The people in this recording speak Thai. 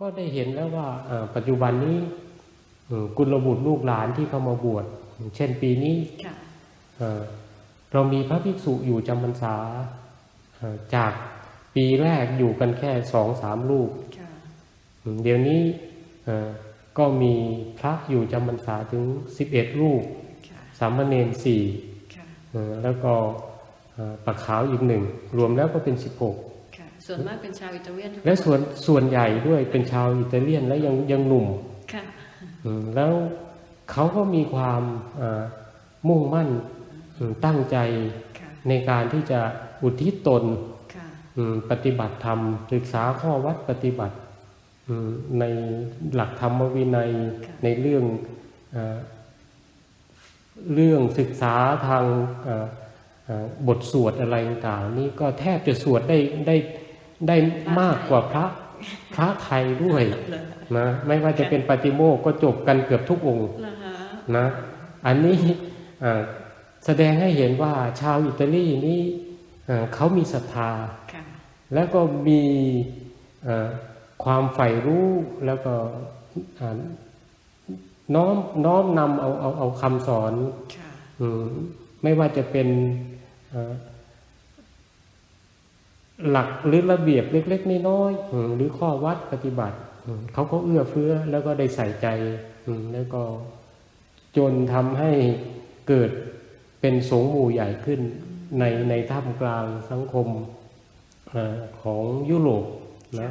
ก็ได้เห็นแล้วว่าเอ่อปัจจุบันนี้เอ่อกุลบุตรลูกหลานที่เข้ามาบวชเช่นปีนี้ค่ะเอ่อเรามีพระภิกษุอยู่จำพรรษาเอ่อจากปีแรกอยู่กันแค่สองสามรูปค่ะเดี๋ยวนี้เอ่อก็มีพระอยู่จำพรรษาถึงสิบเอ็ดรูปค่ะสามเณรสี่ค่ะเอ่อแล้วก็เอ่อปักขาวอีกหนึ่งรวมแล้วก็เป็นสิบหกค่ะ ส่วนมากเป็นชาวอิตาเลียนทุกและคส่วนส่วนใหญ่ด้วยเป็นชาวอิตาเลียนและยังยังหนุ่มค่ะอืมแล้วเขาก็มีความเอ่อมุ่งมั่นอืมตั้งใจค่ะในการที่จะอุทิศตนค่ะอืมปฏิบัติธรรม ศึกษาข้อวัดปฏิบัติอืมในหลักธรรมวินัยในเรื่องเออเรื่องศึกษาทางเอ่อเอ่อบทสวดอะไรต่างๆนี่ก็แทบจะสวดได้ได้ ได้มากกว่าพระพระไทยด้วยเหรอนะไม่ว่าจะเป็นปาฏิโมกข์ก็จบกันเกือบทุกองค์เหรอฮะนะอันนี้เอ่อแสดงให้เห็นว่าชาวอิตาลีนี่เอ่อเขามีศรัทธาค่ะแล้วก็มีเอ่อความใฝ่รู้แล้วก็อ่าน้อมน้อมนำเอาเอาเอาคำสอนค่ะอืมไม่ว่าจะเป็นเอ่อ หลักหรือระเบียบเล็กๆน้อยๆหรือข้อวัดปฏิบัติเขาก็เอื้อเฟื้อแล้วก็ได้ใส่ใจแล้วก็จนทำให้เกิดเป็นสงฆ์หมู่ใหญ่ขึ้นในในท่ามกลางสังคมอของยุโรปนะ